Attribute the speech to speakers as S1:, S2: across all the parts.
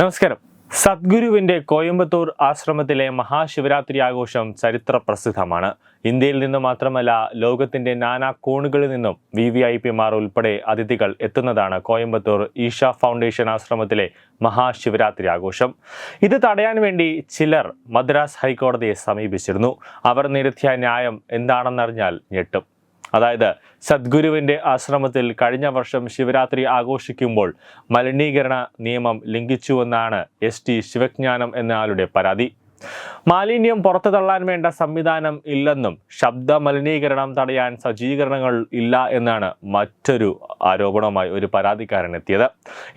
S1: നമസ്കാരം. സദ്ഗുരുവിന്റെ കോയമ്പത്തൂർ ആശ്രമത്തിലെ മഹാശിവരാത്രി ആഘോഷം ചരിത്ര പ്രസിദ്ധമാണ് ഇന്ത്യയിൽ നിന്ന് മാത്രമല്ല ലോകത്തിന്റെ നാനാ കോണുകളിൽ നിന്നും വി വി ഐ പിമാർ ഉൾപ്പെടെ അതിഥികൾ എത്തുന്നതാണ് കോയമ്പത്തൂർ ഈഷ ഫൗണ്ടേഷൻ ആശ്രമത്തിലെ മഹാശിവരാത്രി ആഘോഷം. ഇത് തടയാൻ വേണ്ടി ചിലർ മദ്രാസ് ഹൈക്കോടതിയെ സമീപിച്ചിരുന്നു. അവർ നിരത്തിയ ന്യായം എന്താണെന്നറിഞ്ഞാൽ ഞെട്ടും. അതായത് സദ്ഗുരുവിന്റെ ആശ്രമത്തിൽ കഴിഞ്ഞ വർഷം ശിവരാത്രി ആഘോഷിക്കുമ്പോൾ മലിനീകരണ നിയമം ലംഘിച്ചുവെന്നാണ് എസ് ടി ശിവജ്ഞാനം എന്നയാളുടെ പരാതി. മാലിന്യം പുറത്തു തള്ളാൻ വേണ്ട സംവിധാനം ഇല്ലെന്നും ശബ്ദ മലിനീകരണം തടയാൻ സജ്ജീകരണങ്ങൾ ഇല്ല എന്നാണ് മറ്റൊരു ആരോപണവുമായി ഒരു പരാതിക്കാരൻ എത്തിയത്.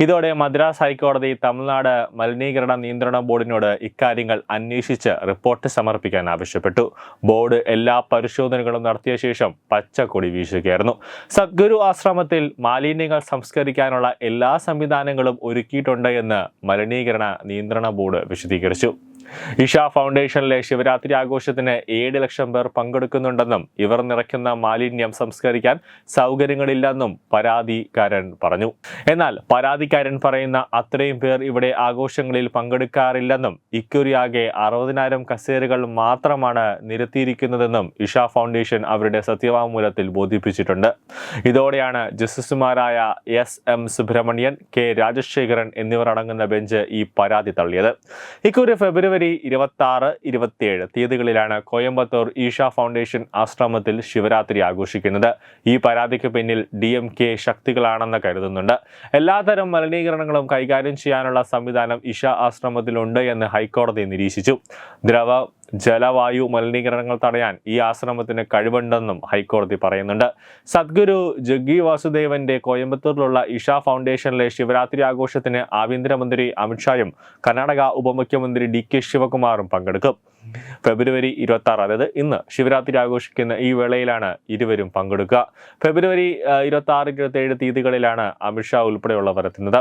S1: ഇതോടെ മദ്രാസ് ഹൈക്കോടതി തമിഴ്നാട് മലിനീകരണ നിയന്ത്രണ ബോർഡിനോട് ഇക്കാര്യങ്ങൾ അന്വേഷിച്ച് റിപ്പോർട്ട് സമർപ്പിക്കാൻ ആവശ്യപ്പെട്ടു. ബോർഡ് എല്ലാ പരിശോധനകളും നടത്തിയ ശേഷം പച്ചക്കൊടി വീശുകയായിരുന്നു. സദ്ഗുരു ആശ്രമത്തിൽ മാലിന്യങ്ങൾ സംസ്കരിക്കാനുള്ള എല്ലാ സംവിധാനങ്ങളും ഒരുക്കിയിട്ടുണ്ട് എന്ന് മലിനീകരണ നിയന്ത്രണ ബോർഡ് വിശദീകരിച്ചു. ഇഷ ഫൗണ്ടേഷനിലെ ശിവരാത്രി ആഘോഷത്തിന് ഏഴ് ലക്ഷം പേർ പങ്കെടുക്കുന്നുണ്ടെന്നും ഇവർ നിറയ്ക്കുന്ന മാലിന്യം സംസ്കരിക്കാൻ സൗകര്യങ്ങളില്ലെന്നും പരാതിക്കാരൻ പറഞ്ഞു. എന്നാൽ പരാതിക്കാരൻ പറയുന്ന അത്രയും പേർ ഇവിടെ ആഘോഷങ്ങളിൽ പങ്കെടുക്കാറില്ലെന്നും ഇക്കുറിയാകെ അറുപതിനായിരം കസേരകൾ മാത്രമാണ് നിരത്തിയിരിക്കുന്നതെന്നും ഇഷ ഫൗണ്ടേഷൻ അവരുടെ സത്യവാങ്മൂലത്തിൽ ബോധിപ്പിച്ചിട്ടുണ്ട്. ഇതോടെയാണ് ജസ്റ്റിസുമാരായ S M Subramanian K Rajasekharan എന്നിവർ അടങ്ങുന്ന ബെഞ്ച് ഈ പരാതി തള്ളിയത്. ഇക്കുറി ഫെബ്രുവരി ഇരുപത്തി ആറ് ഇരുപത്തിയേഴ് തീയതികളിലാണ് കോയമ്പത്തൂർ ഈഷ ഫൗണ്ടേഷൻ ആശ്രമത്തിൽ ശിവരാത്രി ആഘോഷിക്കുന്നത്. ഈ പരാതിക്ക് പിന്നിൽ ഡി എം കെ ശക്തികളാണെന്ന് കരുതുന്നുണ്ട്. എല്ലാതരം മലിനീകരണങ്ങളും കൈകാര്യം ചെയ്യാനുള്ള സംവിധാനം ഇഷ ആശ്രമത്തിലുണ്ട് എന്ന് ഹൈക്കോടതി നിരീക്ഷിച്ചു. ദ്രവ ജലവായു മലിനീകരണങ്ങൾ തടയാൻ ഈ ആശ്രമത്തിന് കഴിവുണ്ടെന്നും ഹൈക്കോടതി പറയുന്നുണ്ട്. സദ്ഗുരു ജഗ്ഗി വാസുദേവന്റെ കോയമ്പത്തൂരിലുള്ള ഇഷ ഫൗണ്ടേഷനിലെ ശിവരാത്രി ആഘോഷത്തിന് ആഭ്യന്തരമന്ത്രി അമിത്ഷായും കർണാടക ഉപമുഖ്യമന്ത്രി ഡി കെ ശിവകുമാറും പങ്കെടുക്കും. ഫെബ്രുവരി ഇരുപത്തി ആറ് അതായത് ഇന്ന് ശിവരാത്രി ആഘോഷിക്കുന്ന ഈ വേളയിലാണ് ഇരുവരും പങ്കെടുക്കുക. ഫെബ്രുവരി ഇരുപത്തി ആറ് ഇരുപത്തി ഏഴ് തീയതികളിലാണ് അമിത്ഷാ ഉൾപ്പെടെയുള്ളവർ എത്തുന്നത്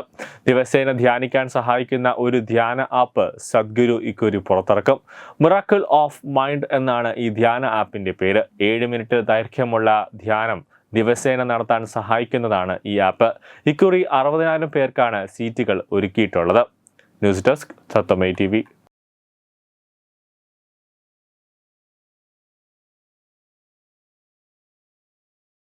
S1: ദിവസേന ധ്യാനിക്കാൻ സഹായിക്കുന്ന ഒരു ധ്യാന ആപ്പ് സദ്ഗുരു ഇക്കുരി പുറത്തിറക്കും. മിറാക്കിൾ ഓഫ് മൈൻഡ് എന്നാണ് ഈ ധ്യാന ആപ്പിന്റെ പേര്. ഏഴ് മിനിറ്റ് ദൈർഘ്യമുള്ള ധ്യാനം ദിവസേന നടത്താൻ സഹായിക്കുന്നതാണ് ഈ ആപ്പ്. ഇക്കുറി അറുപതിനായിരം പേർക്കാണ് സീറ്റുകൾ ഒരുക്കിയിട്ടുള്ളത്. News desk സത്തമൈ T